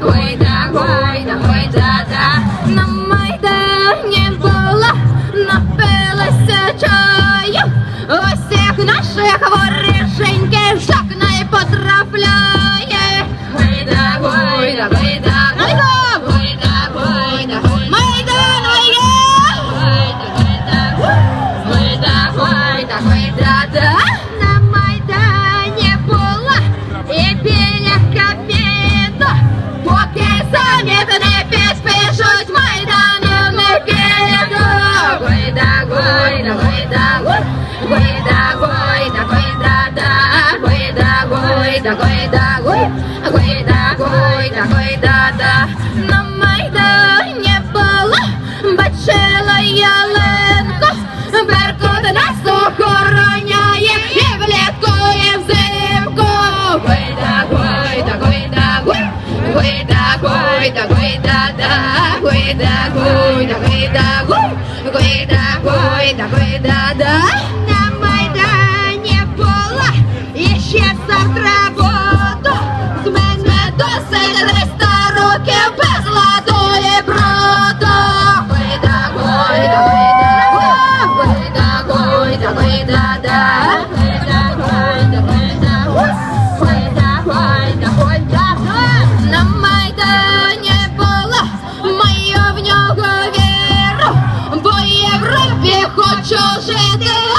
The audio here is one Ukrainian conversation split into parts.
Гойда, гойда, гойда, да. Наших воришеньких потрапляє самі не підпишуть Майдану Гойда, гойда, гой, гойда, гойда, гойда, да. На Майдані була і ще завтра буду. З мене досить Georgette.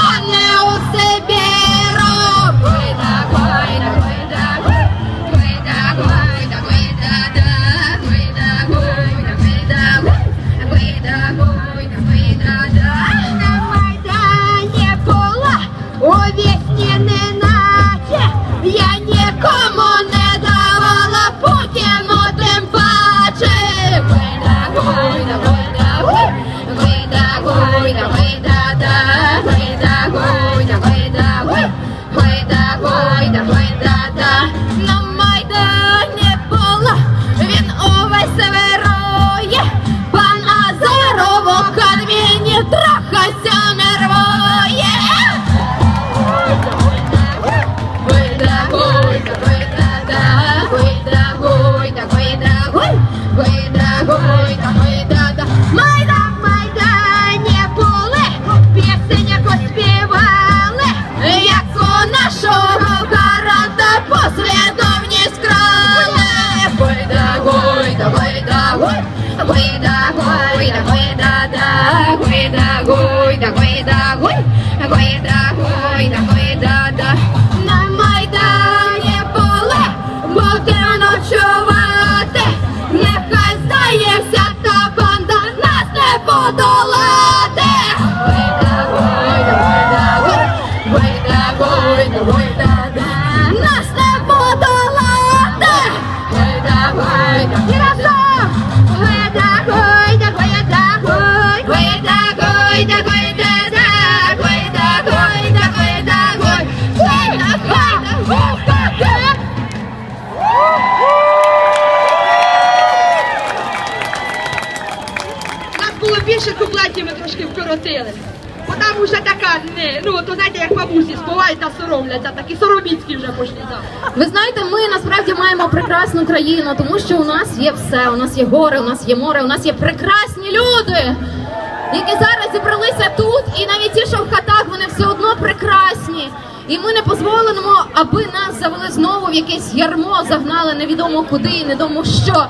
Гойда, гойда, гойда, да. Гойда, гойда, гойда, гой. Гойда, гойда, гойда, да. На Майдані були, будемо ночувати. Нехай здається, та банда нас не подолати. Гойда, гойда, гойда, гой. Гойда, гойда, гойда, да. Нас не подолати. Гойда, гойда, і разом. Гойда, да. У нас було більше куплетів, ми трошки вкоротили. Бо там уже така, ну то знаєте, як бабусі співають та соромляться, такі сороміцькі вже пошли. Ви знаєте, ми насправді маємо прекрасну країну, тому що у нас є все. У нас є гори, у нас є море, у нас є прекрасні люди, які зараз зібралися тут, і навіть ті, що в хатах, вони все одно прекрасні. І ми не дозволимо, аби нас завели знову в якесь ярмо, загнали невідомо куди, невідомо що.